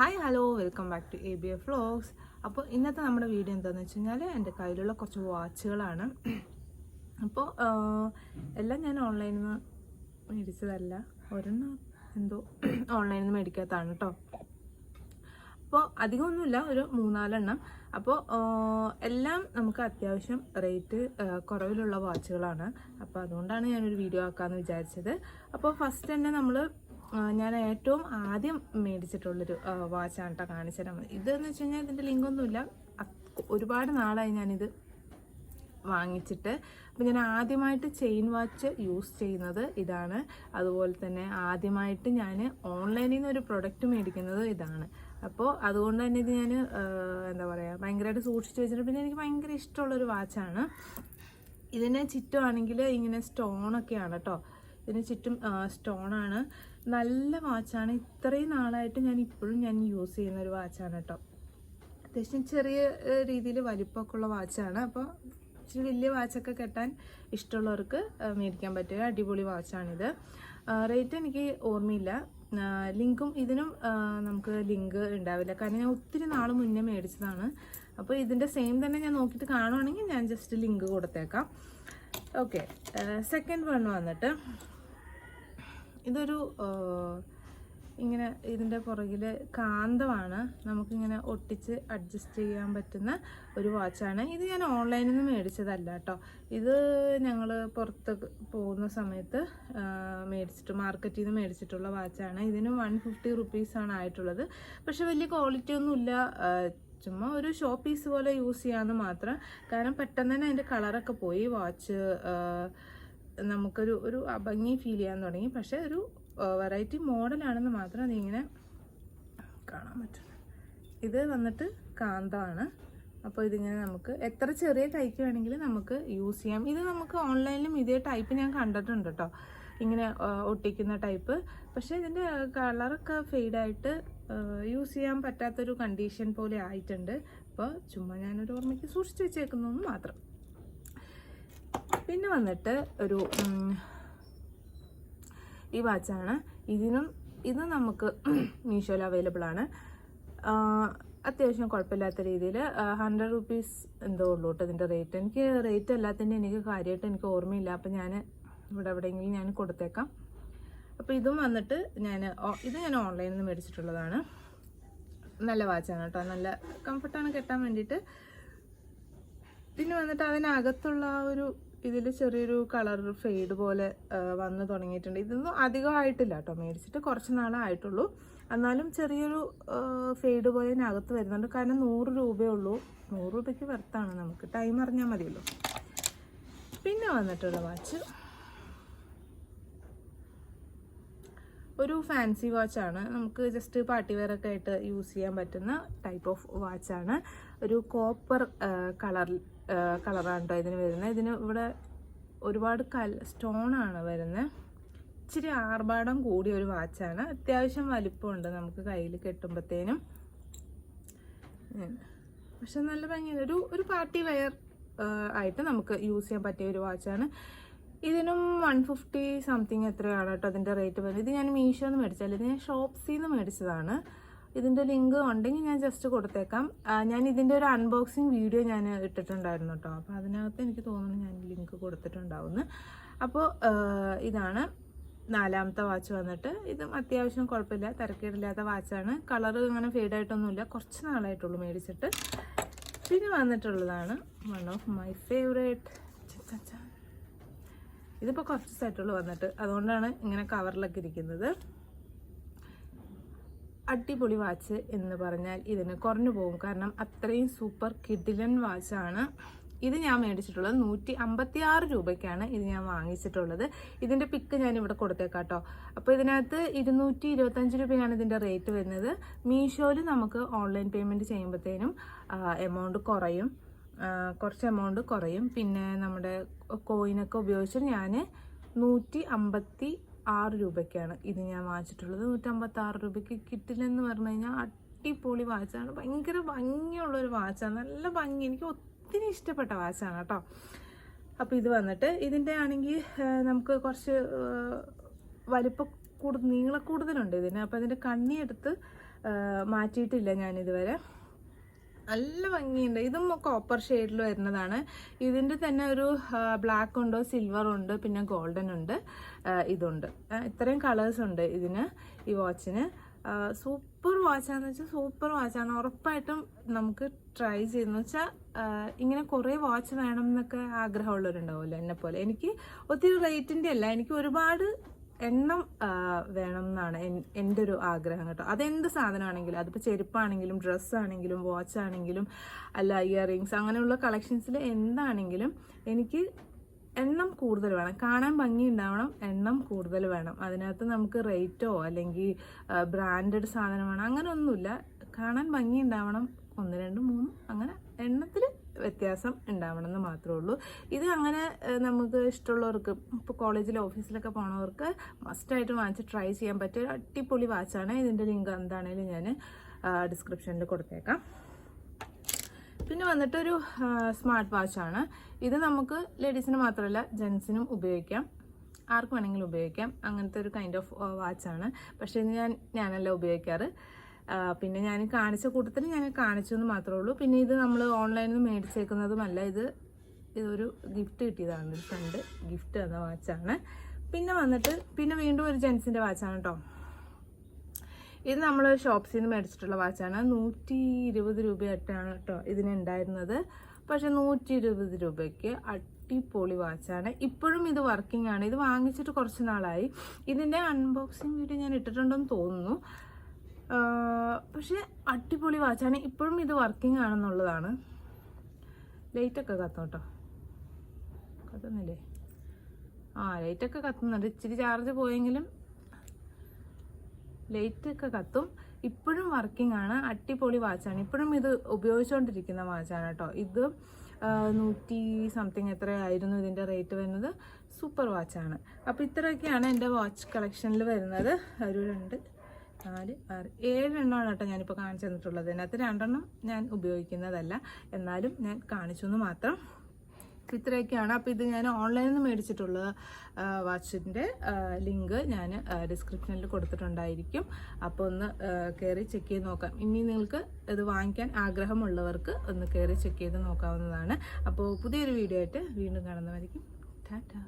Hi hello welcome back to A B F vlogs അപ്പോൾ ഇന്നത്തെ നമ്മുടെ വീഡിയോ എന്താണെന്ന് വെച്ച് കഴിഞ്ഞാൽ എന്റെ കയ്യിലുള്ള കുറച്ച് വാച്ചുകളാണ്. അപ്പോൾ എല്ലാം ഞാൻ ഓൺലൈനിൽ നിന്ന് മേടിച്ചതല്ല. ഒരെണ്ണം എന്തോ ഓൺലൈനിൽ നിന്ന് മേടിക്കാത്തതാണ് കേട്ടോ അപ്പോൾ അധികമൊന്നുമില്ല ഒരു മൂന്നാലെണ്ണം. അപ്പോൾ എല്ലാം നമുക്ക് അത്യാവശ്യം റേറ്റ് കുറവിലുള്ള വാച്ചുകളാണ്. അപ്പോൾ അതുകൊണ്ടാണ് ഞാനൊരു വീഡിയോ ആക്കാമെന്ന് വിചാരിച്ചത്. അപ്പോൾ ഫസ്റ്റ് തന്നെ നമ്മൾ ഞാൻ ഏറ്റവും ആദ്യം മേടിച്ചിട്ടുള്ളൊരു വാച്ചാണ് കേട്ടോ കാണിച്ചു തരാൻ ഇതെന്ന് വെച്ച് കഴിഞ്ഞാൽ ഇതിന്റെ ലിങ്കൊന്നുമില്ല ഒരുപാട് നാളായി ഞാനിത് വാങ്ങിച്ചിട്ട്. അപ്പം ഞാൻ ആദ്യമായിട്ട് ചെയിൻ വാച്ച് യൂസ് ചെയ്യുന്നത് ഇതാണ്. അതുപോലെ തന്നെ ആദ്യമായിട്ട് ഞാൻ ഓൺലൈനിൽ നിന്ന് ഒരു പ്രൊഡക്റ്റ് മേടിക്കുന്നത് ഇതാണ്. അപ്പോൾ അതുകൊണ്ട് തന്നെ ഇത് ഞാൻ എന്താ പറയുക ഭയങ്കരമായിട്ട് സൂക്ഷിച്ച് വെച്ചിട്ട് പിന്നെ എനിക്ക് ഭയങ്കര ഇഷ്ടമുള്ളൊരു വാച്ചാണ് ഇതിന് ചുറ്റുമാണെങ്കിൽ ഇങ്ങനെ സ്റ്റോണൊക്കെയാണ് കേട്ടോ ഇതിന് ചുറ്റും സ്റ്റോണാണ് നല്ല വാച്ചാണ് ഇത്രയും നാളായിട്ട് ഞാൻ ഇപ്പോഴും ഞാൻ യൂസ് ചെയ്യുന്ന ഒരു വാച്ചാണ് കേട്ടോ അത്യാവശ്യം ചെറിയ രീതിയിൽ വലിപ്പമൊക്കെ ഉള്ള വാച്ചാണ് അപ്പോൾ ഇച്ചിരി വലിയ വാച്ചൊക്കെ കെട്ടാൻ ഇഷ്ടമുള്ളവർക്ക് മേടിക്കാൻ പറ്റിയ അടിപൊളി വാച്ചാണിത് റേറ്റ് എനിക്ക് ഓർമ്മയില്ല. ലിങ്കും ഇതിനും നമുക്ക് ലിങ്ക് ഉണ്ടാവില്ല. കാരണം ഞാൻ ഒത്തിരി നാൾ മുന്നേ മേടിച്ചതാണ്. അപ്പോൾ ഇതിന്റെ സെയിം തന്നെ ഞാൻ നോക്കിയിട്ട് കാണുവാണെങ്കിൽ ഞാൻ ജസ്റ്റ് ലിങ്ക് കൊടുത്തേക്കാം. ഓക്കെ സെക്കൻഡ് വൺ വന്നിട്ട് ഇതൊരു ഇങ്ങനെ ഇതിന്റെ പുറകിൽ കാന്തമാണ്. നമുക്കിങ്ങനെ ഒട്ടിച്ച് അഡ്ജസ്റ്റ് ചെയ്യാൻ പറ്റുന്ന ഒരു വാച്ചാണ് ഇത് ഞാൻ ഓൺലൈനിൽ നിന്ന് മേടിച്ചതല്ല കേട്ടോ. ഇത് ഞങ്ങൾ പുറത്ത് പോകുന്ന സമയത്ത് ആ, മേടിച്ചിട്ട് മാർക്കറ്റിൽ നിന്ന് മേടിച്ചിട്ടുള്ള വാച്ചാണ് ഇതിന് വൺ ഫിഫ്റ്റി റുപ്പീസാണ് ആയിട്ടുള്ളത്. പക്ഷെ വലിയ ക്വാളിറ്റി ഒന്നുമില്ല. ആ, ചുമ്മാ ഒരു ഷോ പീസ് പോലെ യൂസ് ചെയ്യാമെന്ന് മാത്രം. കാരണം പെട്ടെന്ന് തന്നെ അതിന്റെ കളറൊക്കെ പോയി. വാച്ച് നമുക്കൊരു ഒരു അഭംഗി ഫീൽ ചെയ്യാൻ തുടങ്ങി. പക്ഷേ ഒരു വെറൈറ്റി മോഡലാണെന്ന് മാത്രം അതിങ്ങനെ കാണാൻ പറ്റും. ഇത് വന്നിട്ട് കാന്താണ്. അപ്പോൾ ഇതിങ്ങനെ നമുക്ക് എത്ര ചെറിയ കൈക്ക് വേണമെങ്കിലും നമുക്ക് യൂസ് ചെയ്യാം. ഇത് നമുക്ക് ഓൺലൈനിലും ഇതേ ടൈപ്പ് ഞാൻ കണ്ടിട്ടുണ്ട് കേട്ടോ ഇങ്ങനെ ഒട്ടിക്കുന്ന ടൈപ്പ്. പക്ഷേ ഇതിന്റെ കളറൊക്കെ ഫെയ്ഡായിട്ട് യൂസ് ചെയ്യാൻ പറ്റാത്തൊരു കണ്ടീഷൻ പോലെ ആയിട്ടുണ്ട്. അപ്പോൾ ചുമ്മാ ഞാനൊരു ഓർമ്മയ്ക്ക് സൂക്ഷിച്ച് വെച്ചേക്കുന്നു മാത്രം. പിന്നെ വന്നിട്ട് ഒരു ഈ വാച്ചാണ്. ഇതിനും ഇത് നമുക്ക് മീഷോയിൽ അവൈലബിൾ ആണ്. അത്യാവശ്യം കുഴപ്പമില്ലാത്ത രീതിയിൽ ഹൺഡ്രഡ് റുപ്പീസ് എന്തോ ഉള്ളൂ കേട്ടോ ഇതിന്റെ റേറ്റ്. എനിക്ക് റേറ്റ് അല്ലാത്തതിന്റെ എനിക്ക് കാര്യമായിട്ട് എനിക്ക് ഓർമ്മയില്ല. അപ്പം ഞാൻ ഇവിടെ എവിടെയെങ്കിലും ഞാൻ കൊടുത്തേക്കാം. അപ്പോൾ ഇതും വന്നിട്ട് ഞാൻ ഇത് ഞാൻ ഓൺലൈനിൽ നിന്ന് മേടിച്ചിട്ടുള്ളതാണ്. നല്ല വാച്ചാണ് കേട്ടോ. നല്ല കംഫർട്ടാണ് കെട്ടാൻ വേണ്ടിയിട്ട്. പിന്നെ വന്നിട്ട് അതിനകത്തുള്ള ആ ഒരു ഇതിൽ ചെറിയൊരു കളർ ഫെയ്ഡ് പോലെ വന്ന് തുടങ്ങിയിട്ടുണ്ട്. ഇതൊന്നും അധികമായിട്ടില്ല കേട്ടോ. മേടിച്ചിട്ട് കുറച്ച് നാളായിട്ടുള്ളൂ എന്നാലും ചെറിയൊരു ഫെയ്ഡ് പോലെ അതിനകത്ത് വരുന്നുണ്ട്. കാരണം നൂറ് രൂപയേ ഉള്ളൂ. നൂറ് രൂപയ്ക്ക് വെർത്താണ് നമുക്ക് ടൈം അറിഞ്ഞാൽ മതിയല്ലോ. പിന്നെ വന്നിട്ടുള്ള വാച്ച് ഒരു ഫാൻസി വാച്ചാണ് നമുക്ക് ജസ്റ്റ് പാർട്ടി വെയർ ഒക്കെ ആയിട്ട് യൂസ് ചെയ്യാൻ പറ്റുന്ന ടൈപ്പ് ഓഫ് വാച്ചാണ് ഒരു കോപ്പർ കളർ കളറാണ് കേട്ടോ ഇതിന് വരുന്നത് ഇതിന് ഇവിടെ ഒരുപാട് കൽ സ്റ്റോണാണ് വരുന്നത് ഇച്ചിരി ആർഭാടം കൂടിയ ഒരു വാച്ചാണ് അത്യാവശ്യം വലിപ്പമുണ്ട് നമുക്ക് കയ്യിൽ കെട്ടുമ്പോഴത്തേനും പക്ഷെ നല്ല ഭംഗിയാണ്. ഒരു ഒരു പാർട്ടി വെയർ ആയിട്ട് നമുക്ക് യൂസ് ചെയ്യാൻ പറ്റിയ ഒരു വാച്ചാണ് ഇതിനും വൺ ഫിഫ്റ്റി സംതിങ് എത്രയാണ് കേട്ടോ അതിന്റെ റേറ്റ് വരുന്നത്. ഇത് ഞാൻ മീഷോന്ന് മേടിച്ചല്ല ഇത് ഞാൻ ഷോപ്സിൽ നിന്ന് മേടിച്ചതാണ്. ഇതിന്റെ ലിങ്ക് ഉണ്ടെങ്കിൽ ഞാൻ ജസ്റ്റ് കൊടുത്തേക്കാം. ഞാൻ ഇതിന്റെ ഒരു അൺബോക്സിങ് വീഡിയോ ഞാൻ ഇട്ടിട്ടുണ്ടായിരുന്നു കേട്ടോ അപ്പോൾ അതിനകത്ത് എനിക്ക് തോന്നുന്നു ഞാൻ ലിങ്ക് കൊടുത്തിട്ടുണ്ടാവുന്നു. അപ്പോൾ ഇതാണ് നാലാമത്തെ വാച്ച് വന്നിട്ട്. ഇതും അത്യാവശ്യം കുഴപ്പമില്ല തിരക്കേടില്ലാത്ത വാച്ചാണ് കളർ അങ്ങനെ ഫെയ്ഡായിട്ടൊന്നുമില്ല കുറച്ച് നാളായിട്ടുള്ളൂ മേടിച്ചിട്ട്. പിന്നെ വന്നിട്ടുള്ളതാണ് വൺ ഓഫ് മൈ ഫേവറേറ്റ് ഇതിപ്പോൾ കുറച്ച് സെറ്റുകൾ വന്നിട്ട്. അതുകൊണ്ടാണ് ഇങ്ങനെ കവറിലൊക്കെ ഇരിക്കുന്നത്. അടിപൊളി വാച്ച് എന്ന് പറഞ്ഞാൽ ഇതിന് കുറഞ്ഞു പോകും. കാരണം അത്രയും സൂപ്പർ കിഡിലൻ വാച്ചാണ് ഇത് ഞാൻ മേടിച്ചിട്ടുള്ളത് നൂറ്റി അമ്പത്തി ആറ് രൂപയ്ക്കാണ് ഇത് ഞാൻ വാങ്ങിച്ചിട്ടുള്ളത്. ഇതിന്റെ പിക്ക് ഞാൻ ഇവിടെ കൊടുത്തേക്കാട്ടോ അപ്പോൾ ഇതിനകത്ത് ഇരുന്നൂറ്റി ഇരുപത്തഞ്ച് രൂപയാണ് ഇതിന്റെ റേറ്റ് വരുന്നത്. മീഷോയിൽ നമുക്ക് ഓൺലൈൻ പേയ്മെന്റ് ചെയ്യുമ്പോഴത്തേനും എമൗണ്ട് കുറയും. കുറച്ച് എമൗണ്ട് കുറയും. പിന്നെ നമ്മുടെ കോയിനൊക്കെ ഉപയോഗിച്ച് ഞാൻ നൂറ്റി അമ്പത്തി ആറ് രൂപയ്ക്കാണ് ഇത് ഞാൻ വാങ്ങിച്ചിട്ടുള്ളത്. നൂറ്റമ്പത്തി ആറ് രൂപയ്ക്ക് കിട്ടില്ലെന്ന് പറഞ്ഞു കഴിഞ്ഞാൽ അടിപൊളി വാച്ചാണ്. ഭയങ്കര ഭംഗിയുള്ളൊരു വാച്ചാണ്. നല്ല ഭംഗി. എനിക്ക് ഒത്തിരി ഇഷ്ടപ്പെട്ട വാച്ചാണ് കേട്ടോ. അപ്പോൾ ഇത് വന്നിട്ട് ഇതിന്റെ ആണെങ്കിൽ നമുക്ക് കുറച്ച് വലിപ്പം കൂടുതൽ നീളക്കൂടുതലുണ്ട് ഇതിന്. അപ്പോൾ ഇതിന്റെ കണ്ണി എടുത്ത് ആ, മാറ്റിയിട്ടില്ല ഞാനിതുവരെ നല്ല ഭംഗിയുണ്ട്. ഇതും കോപ്പർ ഷെയ്ഡിൽ വരുന്നതാണ്. ഇതിന്റെ തന്നെ ഒരു ബ്ലാക്ക് ഉണ്ട് സിൽവർ ഉണ്ട് പിന്നെ ഗോൾഡൻ ഉണ്ട് ഇതുണ്ട്. ഇത്രയും കളേഴ്സ് ഉണ്ട് ഇതിന് ഈ വാച്ചിന് സൂപ്പർ വാച്ചാന്ന് വെച്ചാൽ സൂപ്പർ വാച്ചാണ് ഉറപ്പായിട്ടും നമുക്ക് ട്രൈ ചെയ്യുന്ന. വെച്ചാൽ ഇങ്ങനെ കുറേ വാച്ച് വേണം എന്നൊക്കെ ആഗ്രഹമുള്ളവരുണ്ടാവുമല്ലോ എന്നെ പോലെ എനിക്ക് ഒത്തിരി റേറ്റിന്റെ അല്ല. എനിക്ക് ഒരുപാട് എണ്ണം വേണം എന്നാണ് എന്റെ ഒരു ആഗ്രഹം കേട്ടോ. അതെന്ത് സാധനമാണെങ്കിലും അതിപ്പോൾ ചെരുപ്പാണെങ്കിലും ഡ്രസ്സാണെങ്കിലും വാച്ച് ആണെങ്കിലും അല്ല ഇയറിങ്സ് അങ്ങനെയുള്ള കളക്ഷൻസിൽ എന്താണെങ്കിലും എനിക്ക് എണ്ണം കൂടുതൽ വേണം. കാണാൻ ഭംഗി ഉണ്ടാവണം എണ്ണം കൂടുതൽ വേണം. അതിനകത്ത് നമുക്ക് റേറ്റോ അല്ലെങ്കിൽ ബ്രാൻഡഡ് സാധനം വേണം അങ്ങനെ ഒന്നുമില്ല കാണാൻ ഭംഗി ഉണ്ടാവണം ഒന്ന് രണ്ട് മൂന്ന് അങ്ങനെ എണ്ണത്തിൽ വ്യത്യാസം ഉണ്ടാവണം എന്ന് മാത്രമേ ഉള്ളൂ. ഇത് അങ്ങനെ നമുക്ക് ഇഷ്ടമുള്ളവർക്ക് ഇപ്പോൾ കോളേജിൽ ഓഫീസിലൊക്കെ പോണവർക്ക് മസ്റ്റായിട്ട് വാങ്ങിച്ച് ട്രൈ ചെയ്യാൻ പറ്റിയ ഒരു അടിപൊളി വാച്ചാണ് ഇതിന്റെ ലിങ്ക് എന്താണേലും ഞാൻ ഡിസ്ക്രിപ്ഷനിൽ കൊടുത്തേക്കാം. പിന്നെ വന്നിട്ടൊരു സ്മാർട്ട് വാച്ചാണ് ഇത് നമുക്ക് ലേഡീസിന് മാത്രമല്ല ജെൻസിനും ഉപയോഗിക്കാം. ആർക്ക് വേണമെങ്കിലും ഉപയോഗിക്കാം. അങ്ങനത്തെ ഒരു കൈൻഡ് ഓഫ് വാച്ചാണ് പക്ഷേ ഇത് ഞാൻ ഞാനല്ല ഉപയോഗിക്കാറ്. പിന്നെ ഞാൻ കാണിച്ച കൂട്ടത്തിൽ ഞാൻ കാണിച്ചു എന്ന് മാത്രമേ ഉള്ളൂ. പിന്നെ ഇത് നമ്മൾ ഓൺലൈനിൽ നിന്ന് മേടിച്ചേക്കുന്നതുമല്ല. ഇത് ഇതൊരു ഗിഫ്റ്റ് കിട്ടിയതാണ്. ഒരു ഫ്രണ്ട് ഗിഫ്റ്റ് തന്ന വാച്ചാണ്. പിന്നെ വന്നിട്ട് പിന്നെ വീണ്ടും ഒരു ജെൻസിന്റെ വാച്ചാണ് കേട്ടോ ഇത് നമ്മൾ ഷോപ്സിൽ നിന്ന് മേടിച്ചിട്ടുള്ള വാച്ചാണ്. നൂറ്റി ഇരുപത് രൂപയായിട്ടാണ് കേട്ടോ ഇതിനുണ്ടായിരുന്നത് പക്ഷെ നൂറ്റി ഇരുപത് രൂപയ്ക്ക് അടിപൊളി വാച്ചാണ്. ഇപ്പോഴും ഇത് വർക്കിംഗ് ആണ്. ഇത് വാങ്ങിച്ചിട്ട് കുറച്ച് നാളായി. ഇതിന്റെ അൺബോക്സിങ് വീഡിയോ ഞാൻ ഇട്ടിട്ടുണ്ടെന്ന് തോന്നുന്നു. പക്ഷെ അടിപൊളി വാച്ചാണ് ഇപ്പോഴും ഇത് വർക്കിംഗ് ആണെന്നുള്ളതാണ്. ലൈറ്റൊക്കെ കത്തും കേട്ടോ കത്തുന്നില്ലേ? ആ ലൈറ്റൊക്കെ കത്തുന്നുണ്ട്. ഇച്ചിരി ചാർജ് പോയെങ്കിലും ലൈറ്റ് ഒക്കെ കത്തും. ഇപ്പോഴും വർക്കിംഗ് ആണ്. അടിപൊളി വാച്ചാണ് ഇപ്പോഴും ഇത് ഉപയോഗിച്ചുകൊണ്ടിരിക്കുന്ന വാച്ചാണ് കേട്ടോ ഇത് നൂറ്റി സംതിങ് എത്രയായിരുന്നു ഇതിന്റെ റേറ്റ് വരുന്നത്. സൂപ്പർ വാച്ചാണ് അപ്പോൾ ഇത്രയൊക്കെയാണ് എന്റെ വാച്ച് കളക്ഷനിൽ വരുന്നത്. ഒരു രണ്ട് നാല് ആറ്. ഏഴെണ്ണമാണ് കേട്ടോ ഞാനിപ്പോൾ കാണിച്ചു തന്നിട്ടുള്ളത്. ഇതിനകത്ത് രണ്ടെണ്ണം ഞാൻ ഉപയോഗിക്കുന്നതല്ല. എന്നാലും ഞാൻ കാണിച്ചു എന്ന് മാത്രം ഇത്രയൊക്കെയാണ്. അപ്പോൾ ഇത് ഞാൻ ഓൺലൈനിൽ നിന്ന് മേടിച്ചിട്ടുള്ള വാച്ചിന്റെ ലിങ്ക് ഞാൻ ഡിസ്ക്രിപ്ഷനിൽ കൊടുത്തിട്ടുണ്ടായിരിക്കും. അപ്പോൾ ഒന്ന് കയറി ചെക്ക് ചെയ്ത് നോക്കാം. ഇനി നിങ്ങൾക്ക് ഇത് വാങ്ങിക്കാൻ ആഗ്രഹമുള്ളവർക്ക് ഒന്ന് കയറി ചെക്ക് ചെയ്ത് നോക്കാവുന്നതാണ്. അപ്പോൾ പുതിയൊരു വീഡിയോ ആയിട്ട് വീണ്ടും കാണുന്നതായിരിക്കും ടാറ്റാ.